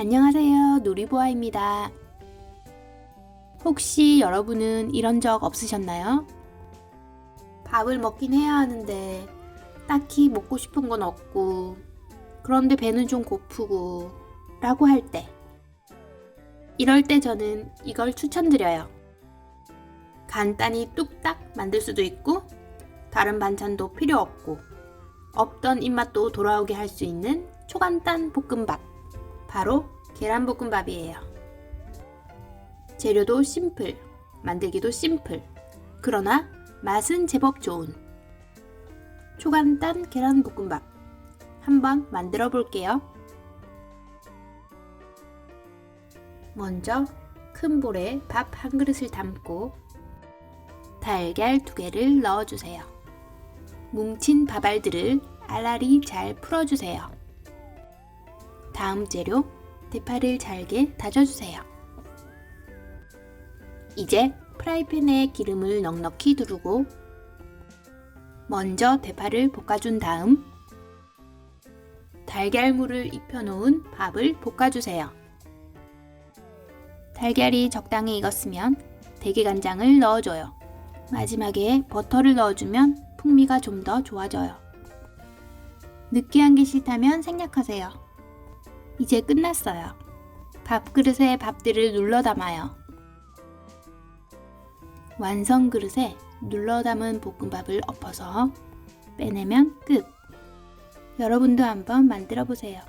안녕하세요. 누리보아입니다. 혹시 여러분은 이런 적 없으셨나요? 밥을 먹긴 해야 하는데 딱히 먹고 싶은 건 없고 그런데 배는 좀 고프고 라고 할 때 이럴 때 저는 이걸 추천드려요. 간단히 뚝딱 만들 수도 있고 다른 반찬도 필요 없고 없던 입맛도 돌아오게 할 수 있는 초간단 볶음밥. 바로 계란볶음밥이에요. 재료도 심플, 만들기도 심플. 그러나 맛은 제법 좋은 초간단 계란볶음밥. 한번 만들어 볼게요. 먼저 큰 볼에 밥 한 그릇을 담고 달걀 두 개를 넣어주세요. 뭉친 밥알들을 알알이 잘 풀어주세요. 다음 재료 대파를 잘게 다져주세요. 이제 프라이팬에 기름을 넉넉히 두르고 먼저 대파를 볶아준 다음 달걀물을 입혀놓은 밥을 볶아주세요. 달걀이 적당히 익었으면 대게간장을 넣어줘요. 마지막에 버터를 넣어주면 풍미가 좀 더 좋아져요. 느끼한 게 싫다면 생략하세요. 이제 끝났어요. 밥그릇에 밥들을 눌러 담아요. 완성 그릇에 눌러 담은 볶음밥을 엎어서 빼내면 끝. 여러분도 한번 만들어 보세요.